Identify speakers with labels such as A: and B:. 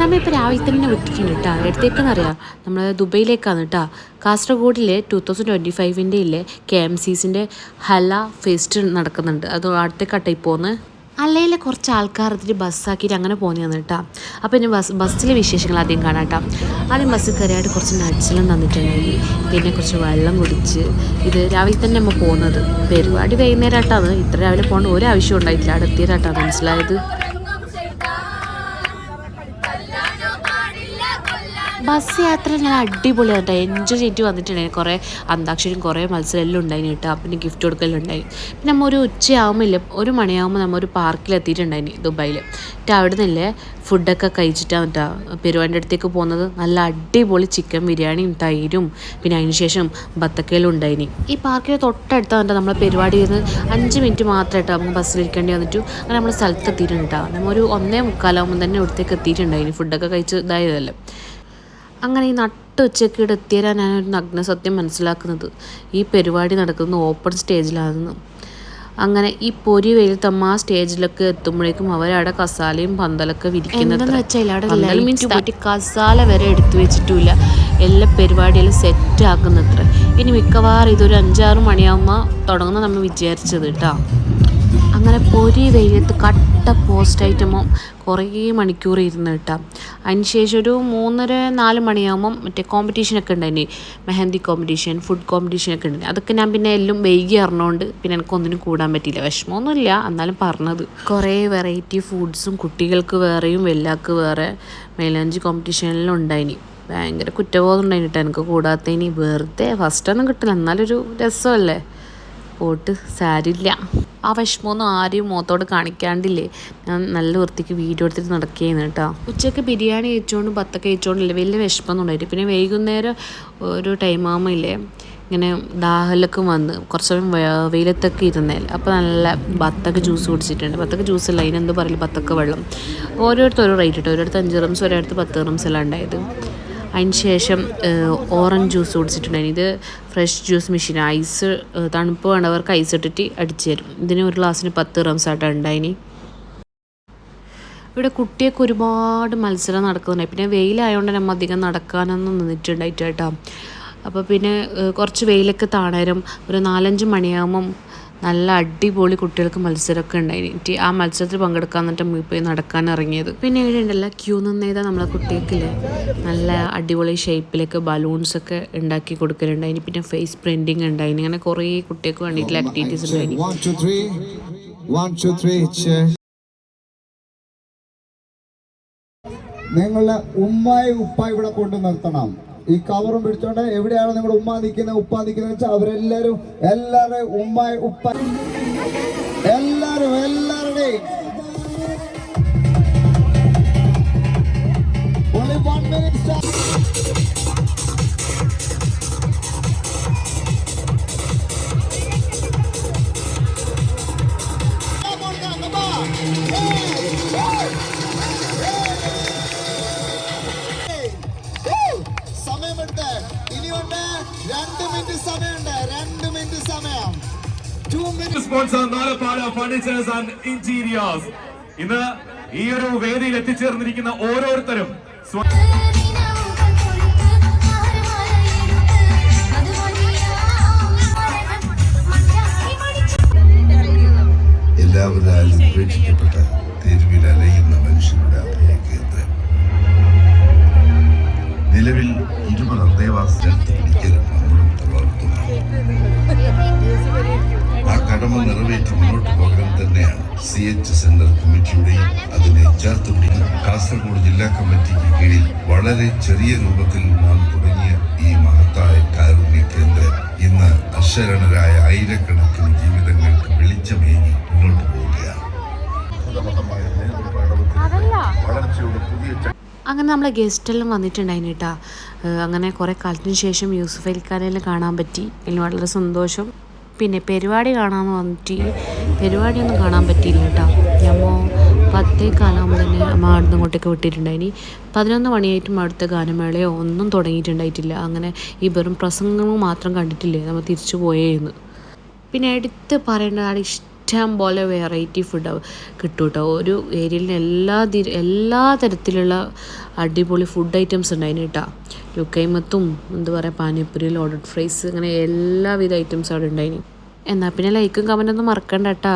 A: നമ്മളിപ്പോൾ രാവിലത്തെ തന്നെ വിട്ടിട്ടുണ്ട് കേട്ടോ എടുത്തേക്കെന്ന് അറിയാം. നമ്മൾ ദുബൈയിലേക്കാണ് കേട്ടോ കാസർഗോഡിലെ ടൂ തൗസൻഡ് ട്വന്റി ഫൈവിന്റെ ഇല്ലേ കെ എം സീസിന്റെ ഹല ഫെസ്റ്റ് നടക്കുന്നുണ്ട്. അത് അടുത്തേക്കാട്ടെ പോകുന്നത് അല്ലയിലെ കുറച്ച് ആൾക്കാർ അതിൽ ബസ്സാക്കിയിട്ട് അങ്ങനെ പോകുന്നതാണ് കേട്ടോ അപ്പോൾ ഇനി ബസ് ബസ്സിലെ വിശേഷങ്ങൾ ആദ്യം കാണാം കേട്ടോ ആദ്യം ബസ്സിൽ കയറിയായിട്ട് കുറച്ച് നട്ട്സെല്ലാം തന്നിട്ടുണ്ടായി. പിന്നെ കുറച്ച് വെള്ളം കുടിച്ച്. ഇത് രാവിലെ തന്നെ നമ്മൾ പോകുന്നത് പരിപാടി വൈകുന്നേരമായിട്ടാണ് ഇത്ര രാവിലെ പോകേണ്ട ഒരു ആവശ്യം ഉണ്ടായിട്ടില്ല. അവിടെ എത്തിയതായിട്ടാണ് മനസ്സിലായത്. ബസ് യാത്ര ഞാൻ അടിപൊളി കേട്ടോ എൻജോയ് ചെയ്തിട്ട് വന്നിട്ടുണ്ടായിരുന്നു. കുറേ അന്താക്ഷരിയും കുറേ മത്സരം എല്ലാം ഉണ്ടായിന് കേട്ടോ പിന്നെ ഗിഫ്റ്റ് കൊടുക്കലും ഉണ്ടായി പിന്നെ നമ്മൾ ഒരു ഉച്ചയാകുമ്പോൾ ഒരു മണിയാവുമ്പോൾ നമ്മൾ ഒരു പാർക്കിൽ എത്തിയിട്ടുണ്ടായിന് ദുബായിൽ എന്നിട്ട് അവിടെ നിന്നല്ലേ ഫുഡൊക്കെ കഴിച്ചിട്ടാണ് കേട്ടോ പെരുവാന്റെ അടുത്തേക്ക് പോകുന്നത്. നല്ല അടിപൊളി ചിക്കൻ ബിരിയാണിയും തൈരും പിന്നെ അതിന് ശേഷം ബത്തക്കയിലും ഉണ്ടായിനി. ഈ പാർക്കിന്റെ തൊട്ടടുത്താണ് കേട്ടോ നമ്മളെ പരിപാടി ചെയ്യുന്നത് അഞ്ച് മിനിറ്റ് മാത്രമായിട്ട് നമുക്ക് ബസ്സിലിരിക്കേണ്ടി വന്നിട്ടു. അങ്ങനെ നമ്മൾ സ്ഥലത്ത് എത്തിയിട്ടുണ്ട് കേട്ടോ. നമ്മൾ ഒരു ഒന്നേ മുക്കാലാവുമ്പോൾ തന്നെ ഇവിടത്തേക്ക് എത്തിയിട്ടുണ്ടായിനി. ഫുഡൊക്കെ കഴിച്ച് ഇതായതല്ലേ. അങ്ങനെ ഈ നട്ട് ഉച്ചയ്ക്ക് ഇവിടെ എത്തിയാലാണ് ഞാനൊരു നഗ്ന സത്യം മനസ്സിലാക്കുന്നത്. ഈ പരിപാടി നടക്കുന്നത് ഓപ്പൺ സ്റ്റേജിലാണെന്ന് അങ്ങനെ ഈ പൊരി വെയിലത്തമ്മ ആ സ്റ്റേജിലൊക്കെ എത്തുമ്പോഴേക്കും അവരവിടെ കസാലയും പന്തലൊക്കെ വിരിക്കുന്നത് കസാല വരെ എടുത്തു വെച്ചിട്ടില്ല. എല്ലാ പരിപാടിയെല്ലാം സെറ്റ് ആക്കുന്നത്ര. ഇനി മിക്കവാറും ഇതൊരു അഞ്ചാറ് മണിയാകുമ്പോൾ തുടങ്ങുന്ന നമ്മൾ വിചാരിച്ചത് കേട്ടോ അങ്ങനെ പൊരി വെയിലത്ത് കട്ട പോസ്റ്റ് ഐറ്റമും കുറേ മണിക്കൂർ ഇരുന്ന് കിട്ടാം. അതിന് ശേഷം ഒരു മൂന്നര നാല് മണിയാകുമ്പം മറ്റേ കോമ്പറ്റീഷനൊക്കെ ഉണ്ടായിന്. മെഹന്തി കോമ്പറ്റീഷൻ ഫുഡ് കോമ്പറ്റീഷനൊക്കെ ഉണ്ടായി അതൊക്കെ ഞാൻ പിന്നെ എല്ലാം വൈകി അറിഞ്ഞുകൊണ്ട് പിന്നെ എനിക്കൊന്നിനും കൂടാൻ പറ്റിയില്ല. വിഷമമൊന്നുമില്ല എന്നാലും പറഞ്ഞത്. കുറേ വെറൈറ്റി ഫുഡ്സും കുട്ടികൾക്ക് വേറെയും വെല്ലാക്ക് വേറെ മൈലാഞ്ചി കോമ്പറ്റീഷനിലും ഉണ്ടായിനി. ഭയങ്കര കുറ്റബോധം ഉണ്ടായിന് കേട്ടോ എനിക്ക് കൂടാത്തതിന്. വെറുതെ ഫസ്റ്റൊന്നും കിട്ടില്ല. എന്നാലൊരു രസമല്ലേ? പോട്ട് സാരില്ല. ആ വിഷമമൊന്നും ആരെയും മുഖത്തോട് കാണിക്കാണ്ടില്ലേ? ഞാൻ നല്ല വൃത്തിക്ക് വീഡിയോ എടുത്തിട്ട് നടക്കുകയാണ് കേട്ടോ. ഉച്ചയ്ക്ക് ബിരിയാണി കഴിച്ചുകൊണ്ട് ബത്തൊക്കെ കഴിച്ചുകൊണ്ടില്ലേ വലിയ വിഷമമൊന്നും ഉണ്ടായിട്ട് പിന്നെ വൈകുന്നേരം ഒരു ടൈം ആകുമ്പോൾ ഇങ്ങനെ ദാഹലൊക്കെ വന്ന് കുറച്ച് സമയം വെയിലത്തൊക്കെ ഇരുന്നേൽ അപ്പോൾ നല്ല ബത്തക്ക ജ്യൂസ് കുടിച്ചിട്ടുണ്ട്. ബത്തക്ക ജ്യൂസ് അല്ല അതിനെന്ത് പറയില്ല ബത്തക്ക വെള്ളം. ഓരോരുത്തർ ഓരോ റേറ്റ് ഇട്ടു ഓരോരുത്തർ അഞ്ച് റംസ് ഒരിടത്ത് പത്ത് റംസ് എല്ലാം ഉണ്ടായത്. അതിന് ശേഷം ഓറഞ്ച് ജ്യൂസ് കുടിച്ചിട്ടുണ്ടായിരുന്നു. ഇത് ഫ്രഷ് ജ്യൂസ് മെഷീൻ ഐസ് തണുപ്പ് വേണ്ടവർക്ക് ഐസ് ഇട്ടിട്ട് അടിച്ചു തരും. ഇതിന് ഒരു ഗ്ലാസ്സിന് പത്ത് റംസായിട്ടാണ് ഉണ്ടായിനി. ഇവിടെ കുട്ടിയൊക്കെ ഒരുപാട് മത്സരം നടക്കുന്നുണ്ടായി പിന്നെ വെയിലായതുകൊണ്ട് നമ്മൾ അധികം നടക്കാനൊന്നും നിന്നിട്ടുണ്ടായിട്ട് കേട്ടോ. അപ്പോൾ പിന്നെ കുറച്ച് വെയിലൊക്കെ താണേരം ഒരു നാലഞ്ച് മണിയാകുമ്പം നല്ല അടിപൊളി കുട്ടികൾക്ക് മത്സരമൊക്കെ ഉണ്ടായിരുന്നു ആ മത്സരത്തിൽ പങ്കെടുക്കാൻ എന്നിട്ട് പോയി നടക്കാൻ ഇറങ്ങിയത്. പിന്നെ ഇവിടെ ഉണ്ടല്ല ക്യൂ നിന്നേതാ നമ്മളെ കുട്ടികൾക്കില്ലേ? നല്ല അടിപൊളി ഷേപ്പിലൊക്കെ ബലൂൺസ് ഒക്കെ ഉണ്ടാക്കി കൊടുക്കലുണ്ടായിന് പിന്നെ ഫേസ് പ്രിന്റിങ് ഉണ്ടായിന്. അങ്ങനെ കുറേ കുട്ടികൾക്ക് വേണ്ടിയിട്ടുള്ള ആക്ടിവിറ്റീസ്
B: ഉണ്ടായിരുന്നു. നിങ്ങളുടെ ഉമ്മായി ഉപ്പ ഇവിടെ കൊണ്ട് നിർത്തണം. ഈ കവറും പിടിച്ചോണ്ട് എവിടെയാണ് നിങ്ങളുടെ ഉമ്മ നിൽക്കുന്നത് ഉപ്പ നിൽക്കുന്നത് വെച്ചാൽ അവരെല്ലാരും എല്ലാവരുടെയും ഉമ്മ ഉപ്പ എല്ലാരും എല്ലാവരുടെയും.
C: സ്പോൺസർ ഫർണിച്ചേഴ്സ് ആൻഡ് ഇന്റീരിയേഴ്സ് ഇന്ന് ഈ ഒരു വേദിയിൽ എത്തിച്ചേർന്നിരിക്കുന്ന ഓരോരുത്തരും
D: എല്ലാവരും സി എച്ച് സെന്റർ കമ്മിറ്റിയുടെയും അതിനെ ചേർത്ത് പിടിക്കുന്ന കാസർഗോഡ് ജില്ലാ കമ്മിറ്റിക്ക് കീഴിൽ വളരെ ചെറിയ രൂപത്തിൽ നാം തുടങ്ങിയ ഈ മഹത്തായ കാരുണ്യ കേന്ദ്രം ഇന്ന് അശരണരായ ആയിരക്കണക്കിന് ജീവിതങ്ങൾക്ക് വെളിച്ചമേകി മുന്നോട്ട് പോവുകയാണ്. വളർച്ചയുടെ പുതിയ
A: അങ്ങനെ നമ്മളെ ഗസ്റ്റെല്ലാം വന്നിട്ടുണ്ടായിന് കേട്ടോ അങ്ങനെ കുറേ കാലത്തിന് ശേഷം യൂസുഫ് അലിക്കാനെല്ലാം കാണാൻ പറ്റി. അതിന് വളരെ സന്തോഷം. പിന്നെ പരിപാടി കാണാമെന്ന് വന്നിട്ട് പരിപാടിയൊന്നും കാണാൻ പറ്റിയില്ല കേട്ടോ ഞമ്മ പത്തേ കാലാകുമ്പോൾ തന്നെ അമ്മ അവിടുന്ന് ഇങ്ങോട്ടേക്ക് വിട്ടിട്ടുണ്ടായിനി പതിനൊന്ന് മണിയായിട്ടും അവിടുത്തെ ഗാനമേളയോ ഒന്നും തുടങ്ങിയിട്ടുണ്ടായിട്ടില്ല. അങ്ങനെ ഈ വെറും പ്രസംഗങ്ങൾ മാത്രം കണ്ടിട്ടില്ലേ? നമ്മൾ തിരിച്ചു പോയേന്ന്. പിന്നെ എടുത്ത് പറയേണ്ട ആടെ ഇഷ്ടം പോലെ വെറൈറ്റി ഫുഡ് കിട്ടും കേട്ടോ ഒരു ഏരിയയിൽ എല്ലാ എല്ലാ തരത്തിലുള്ള അടിപൊളി ഫുഡ് ഐറ്റംസ് ഉണ്ടായിന് കേട്ടോ ലുക്കൈമത്തും എന്താ പറയുക പാനിപ്പൂരി ലോഡഡ് ഫ്രൈസ് അങ്ങനെ എല്ലാവിധ ഐറ്റംസ് അവിടെ ഉണ്ടായിന്. എന്നാൽ പിന്നെ ലൈക്കും കമന്റൊന്നും മറക്കണ്ട കേട്ടോ